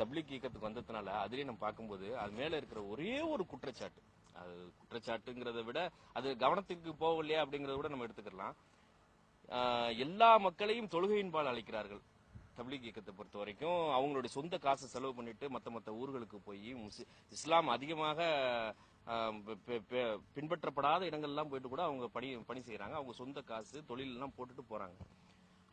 தப்லீக் இயக்கத்துக்கு வந்ததுனால அதுலயே நம்ம பார்க்கும்போது அது மேல இருக்கிற ஒரே ஒரு குற்றச்சாட்டு. அது குற்றச்சாட்டுங்கிறத விட அது கவனத்துக்கு போகலையா அப்படிங்கறத விட நம்ம எடுத்துக்கலாம். எல்லா மக்களையும் தொழுகையின்பால் அழைக்கிறார்கள் தப்லீக் இயக்கத்தை பொறுத்த வரைக்கும். அவங்களுடைய சொந்த காசை செலவு பண்ணிட்டு மற்ற மற்ற ஊர்களுக்கு போய் இஸ்லாம் அதிகமாக பின்பற்றப்படாத இடங்கள்லாம் போயிட்டு கூட அவங்க பணி பணி செய்கிறாங்க அவங்க சொந்த காசு தொழிலெல்லாம் போட்டுட்டு போறாங்க.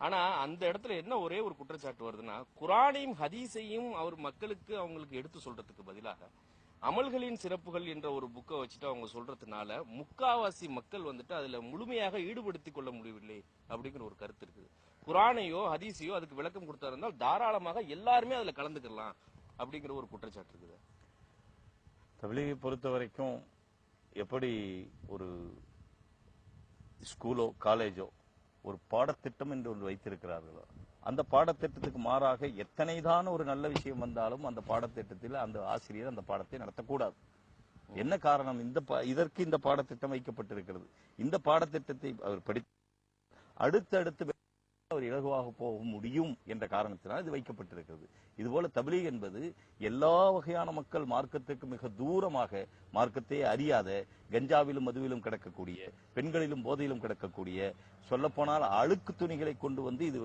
ஆனா அந்த இடத்துல என்ன ஒரே ஒரு குற்றச்சாட்டு வருதுன்னா குரானையும் ஹதீஸையும் அவர் மக்களுக்கு அவங்களுக்கு எடுத்து சொல்றதுக்கு பதிலாக அமல்களின் சிறப்புகள் என்ற ஒரு புக்கை வச்சுட்டு அவங்க சொல்றதுனால முக்காவாசி மக்கள் வந்துட்டு அதுல முழுமையாக ஈடுபடுத்திக் கொள்ள முடியவில்லை அப்படிங்கிற ஒரு கருத்து இருக்குது. குரானையோ ஹதீஸையோ அதுக்கு விளக்கம் கொடுத்தா இருந்தால் தாராளமாக எல்லாருமே அதுல கலந்துக்கலாம் அப்படிங்கிற ஒரு குற்றச்சாட்டு இருக்குது. தபிலீகை பொறுத்த வரைக்கும் எப்படி ஒரு ஸ்கூலோ காலேஜோ ஒரு பாடத்திட்டம் என்று ஒன்று வைத்திருக்கிறார்களோ அந்த பாடத்திட்டத்துக்கு மாறாக எத்தனைதான் ஒரு நல்ல விஷயம் வந்தாலும் அந்த பாடத்திட்டத்தில் அந்த ஆசிரியர் அந்த பாடத்தை நடத்தக்கூடாது. என்ன காரணம்? இந்த இதற்கு இந்த பாடத்திட்டம் வைக்கப்பட்டிருக்கிறது. இந்த பாடத்திட்டத்தை அவர் படி அடுத்தடுத்து அவர் இலகுவாக போக முடியும் என்ற காரணத்தினால் இது வைக்கப்பட்டிருக்கிறது. இதுபோல தபிலீக் என்பது எல்லா வகையான மக்கள் மார்க்கத்துக்கு மிக தூரமாக மார்க்கத்தையே அறியாத கஞ்சாவிலும் மதுவிலும் கிடக்கக்கூடிய பெண்களிலும் போதையிலும் கிடக்கக்கூடிய சொல்லப்போனால் அழுக்கு துணிகளை கொண்டு வந்து இது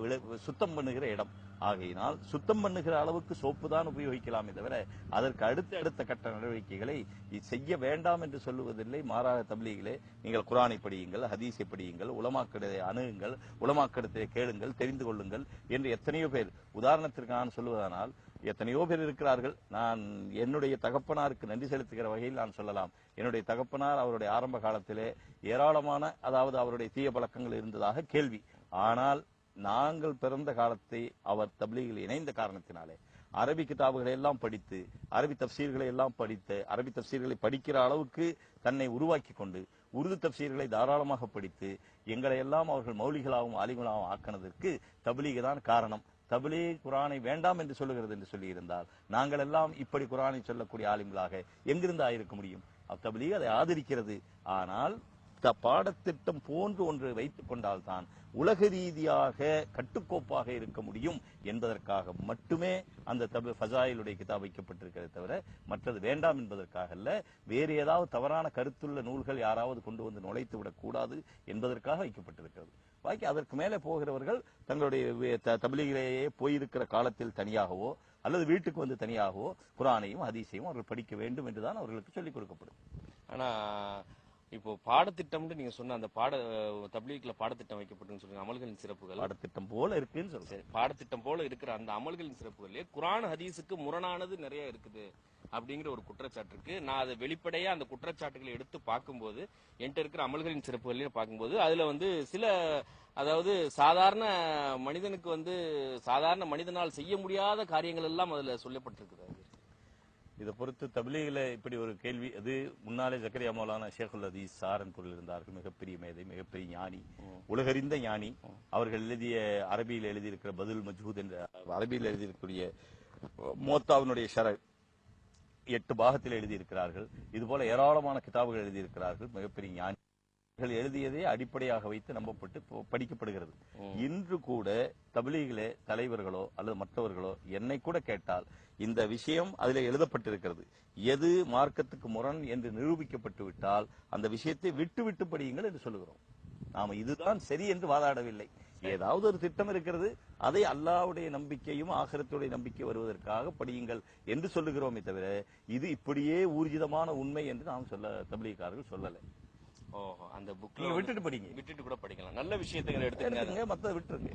சுத்தம் பண்ணுகிற இடம். ஆகையினால் சுத்தம் பண்ணுகிற அளவுக்கு சோப்பு தான் உபயோகிக்கலாமே தவிர அதற்கு அடுத்த அடுத்த கட்ட நடவடிக்கைகளை செய்ய வேண்டாம் என்று சொல்லுவதில்லை. மாறாக தபிலீகிலே நீங்கள் குரானை படியுங்கள் ஹதீஸை படியுங்கள் உலமாக்கடை அணுகுங்கள் உலமாக்கடத்தை கேளுங்கள் தெரிந்து கொள்ளுங்கள் என்று எத்தனையோ பேர். உதாரணத்திற்கு நான் சொல்லுவதானால் எத்தனையோ பேர் இருக்கிறார்கள். நான் என்னுடைய தகப்பனாருக்கு நன்றி செலுத்துகிற வகையில் நான் சொல்லலாம். என்னுடைய தகப்பனார் அவருடைய ஆரம்ப காலத்திலே ஏராளமான அதாவது அவருடைய தீய பழக்கங்கள் இருந்ததாக கேள்வி. ஆனால் நாங்கள் பிறந்த காலத்தை அவர் தப்லீகில் இணைந்த காரணத்தினாலே அரபி கிதாபுகளை எல்லாம் படித்து அரபி தப்சீர்களை எல்லாம் படித்து அரபி தப்சீர்களை படிக்கிற அளவுக்கு தன்னை உருவாக்கி கொண்டு உருது தப்சீர்களை தாராளமாக படித்து எங்களை எல்லாம் அவர்கள் மௌலிகளாகவும் ஆலிகளாகவும் ஆக்கினதற்கு தபிலீக தான் காரணம். தபிலே குரானை வேண்டாம் என்று சொல்லுகிறது என்று சொல்லியிருந்தால் நாங்கள் எல்லாம் இப்படி குரானை சொல்லக்கூடிய ஆளுங்களாக எங்கிருந்து ஆயிருக்க முடியும்? தபிலீக் அதை ஆதரிக்கிறது. ஆனால் பாடத்திட்டம் போன்று ஒன்று வைத்துக் கொண்டால்தான் உலக ரீதியாக கட்டுக்கோப்பாக இருக்க முடியும் என்பதற்காக மட்டுமே அந்த தபி ஃபசாயிலுடைய கிதாப் வைக்கப்பட்டிருக்கிறதே தவிர மற்றது வேண்டாம் என்பதற்காக அல்ல வேறு ஏதாவது தவறான கருத்துள்ள நூல்கள் யாராவது கொண்டு வந்து நுழைத்து விடக்கூடாது என்பதற்காக வைக்கப்பட்டிருக்கிறது. பாக்கி அதற்கு மேலே போகிறவர்கள் தங்களுடைய தபிலீகிலேயே போயிருக்கிற காலத்தில் தனியாகவோ அல்லது வீட்டுக்கு வந்து தனியாகவோ குரானையும் ஹதீஸையும் அவர்கள் படிக்க வேண்டும் என்றுதான் அவர்களுக்கு சொல்லிக் கொடுக்கப்படும். ஆனா இப்போ பாடத்திட்டம்னு நீங்க சொன்ன அந்த பாட தப்லீக்ல பாடத்திட்டம் வைக்கப்பட்டுன்னு சொல்லுங்க அமல்களின் சிறப்புகள். பாடத்திட்டம் போல இருக்குன்னு சரி, பாடத்திட்டம் போல இருக்கிற அந்த அமல்களின் சிறப்புகளே குரான் ஹதீஸுக்கு முரணானது நிறைய இருக்குது. அப்படிங்கிற ஒரு குற்றச்சாட்டு இருக்கு நான் அதை வெளிப்படையா அந்த குற்றச்சாட்டுகளை எடுத்து பார்க்கும்போது என்கிட்ட இருக்கிற அமல்களின் சிறப்புகளையும் பார்க்கும்போது அதுல வந்து சில அதாவது சாதாரண மனிதனுக்கு வந்து சாதாரண மனிதனால் செய்ய முடியாத காரியங்கள் எல்லாம் அதுல சொல்லப்பட்டிருக்குது. இதை பொறுத்து தபிலீகில் இப்படி ஒரு கேள்வி அது முன்னாலே ஜக்கரியா மௌலானா ஷேகுல் அதீஸ் சாரன்பூரில் இருந்தார்கள் மிகப்பெரிய மேதை மிகப்பெரிய ஞானி உலகறிந்த ஞானி அவர்கள் எழுதிய அரபியில் எழுதியிருக்கிற பதில் மஜ்ஹூத் என்ற அரபியில் எழுதியிருக்கக்கூடிய மோத்தாவினுடைய ஷர எட்டு பாகத்தில் எழுதியிருக்கிறார்கள். இதுபோல ஏராளமான கிதாபுகள் எழுதியிருக்கிறார்கள். மிகப்பெரிய ஞானி அவர்கள் எழுதியதை அடிப்படையாக வைத்து நம்பப்பட்டு படிக்கப்படுகிறது. இன்று கூட தபிலீகிலே தலைவர்களோ அல்லது மற்றவர்களோ என்னை கூட கேட்டால் இந்த விஷயம் அதிலே எழுதப்பட்டிருக்கிறது. எது மார்க்கத்துக்கு முரண் என்று நிரூபிக்கப்பட்டு விட்டால் அந்த விஷயத்தை விட்டு விட்டு படியுங்கள் என்று சொல்லுகிறோம். நாம இதுதான் சரி என்று வாதாடவில்லை. ஏதாவது ஒரு திட்டம் இருக்கிறது அதை அல்லாஹ்வுடைய நம்பிக்கையும் ஆகிரத்துடைய நம்பிக்கை வருவதற்காக படியுங்கள் என்று சொல்லுகிறோமே தவிர இது இப்படியே ஊர்ஜிதமான உண்மை என்று நாம் சொல்ல தபிலீகாரர்கள் சொல்லலை. ஓஹோ அந்த புக்ல நீங்க விட்டுட்டு படிங்க. விட்டுட்டு கூட படிக்கலாம். நல்ல விஷயத்தை எடுத்துக்கங்க எடுத்துங்க மத்ததை விட்டுருங்க.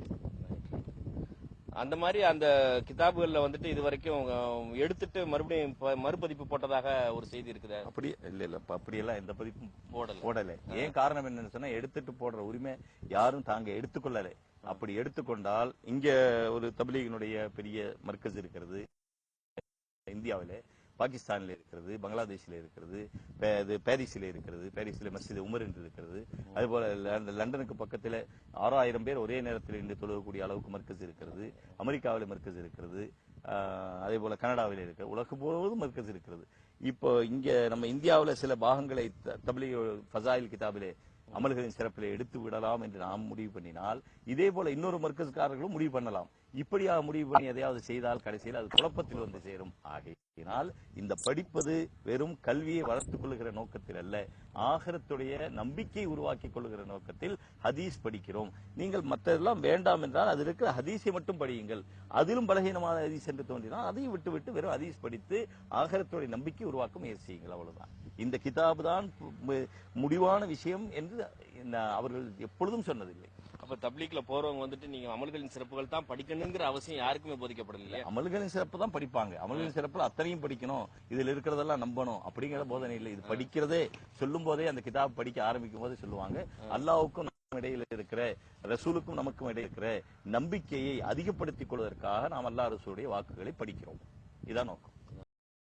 அந்த மாதிரி அந்த கிதாபுகள்ல வந்துட்டு இது வரைக்கும் எடுத்துட்டு மறுபடியும் மறுபதிப்பு போட்டதாக ஒரு செய்தி இருக்குது. அப்படி இல்ல இல்ல அப்ப அப்படியெல்லாம் எந்த பதிப்பும் போடல. போடல. ஏன் காரணம் என்னன்னு சொன்னா எடுத்துட்டு போடுற உரிமை யாரும் தாங்க எடுத்துக்கொள்ளல. அப்படி எடுத்துக்கொண்டால் இங்க ஒரு தபிலீகினுடைய பெரிய மர்க்கஸ் இருக்கிறது இந்தியாவிலே. பாகிஸ்தானில் இருக்கிறது பங்களாதேஷில் இருக்கிறது பே- இது பாரிஸில் இருக்கிறது பாரிஸில் மஸ்ஜித் உமர் என்று இருக்கிறது. அதுபோல லண்டனுக்கு பக்கத்தில் ஆறாயிரம் பேர் ஒரே நேரத்தில் இன்று தொழுகக்கூடிய அளவுக்கு மர்க்கஸ் இருக்கிறது அமெரிக்காவில் மர்க்கஸ் இருக்கிறது அதே போல கனடாவில் இருக்க உலகம் முழுவதும் மர்க்கஸ் இருக்கிறது. இப்போ இங்க நம்ம இந்தியாவில் சில பாகங்களை த- ஃபசாயில் கிதாபிலே அமல்களின் சிறப்பில் எடுத்து விடலாம் என்று நாம் முடிவு பண்ணினால் இதே போல இன்னொரு மர்க்கஸ்காரர்களும் முடிவு பண்ணலாம். இப்படியா முடிவு பண்ணி எதையாவது செய்தால் கடைசியில் அது குழப்பத்தில் வந்து சேரும். ஆகையினால் இந்த படிப்பது வெறும் கல்வியை வளர்த்துக் கொள்கிற நோக்கத்தில் அல்ல. ஆகரத்துடைய நம்பிக்கை உருவாக்கி கொள்கிற நோக்கத்தில் ஹதீஸ் படிக்கிறோம். நீங்கள் மற்றதெல்லாம் வேண்டாம் என்றால் அதில் இருக்கிற ஹதீஸை மட்டும் படியுங்கள். அதிலும் பலகீனமான ஹதீஸ் என்று தோன்றினால் அதையும் விட்டுவிட்டு வெறும் ஹதீஸ் படித்து ஆகரத்துடைய நம்பிக்கை உருவாக்க முயற்சி செய்யுங்கள். அவ்வளவுதான். இந்த கிதாபு தான் முடிவான விஷயம் என்று அவர்கள் எப்பொழுதும் சொன்னதில்லை. அப்ப தப்லீக்ல போறவங்க வந்துட்டு நீங்க அமல்களின் சிறப்புகள் தான் படிக்கணுங்கிற அவசியம் யாருக்குமே போதிக்கப்படல. அமல்களின் சிறப்பு தான் படிப்பாங்க. அமல்களின் சிறப்புல அத்தனையும் படிக்கணும். இதுல இருக்கிறதெல்லாம் நம்பணும். அப்படிங்கிற போதனை இல்லை. இது படிக்கிறதே சொல்லும் போதே அந்த கிதாப் படிக்க ஆரம்பிக்கும் போதே சொல்லுவாங்க அல்லாவுக்கும் இடையில இருக்கிற ரசூலுக்கும் நமக்கும் இடையில இருக்கிற நம்பிக்கையை அதிகப்படுத்திக் கொள்வதற்காக நாம் அல்லா ரசூலுடைய வாக்குகளை படிக்கிறோம். இதான் நோக்கம்.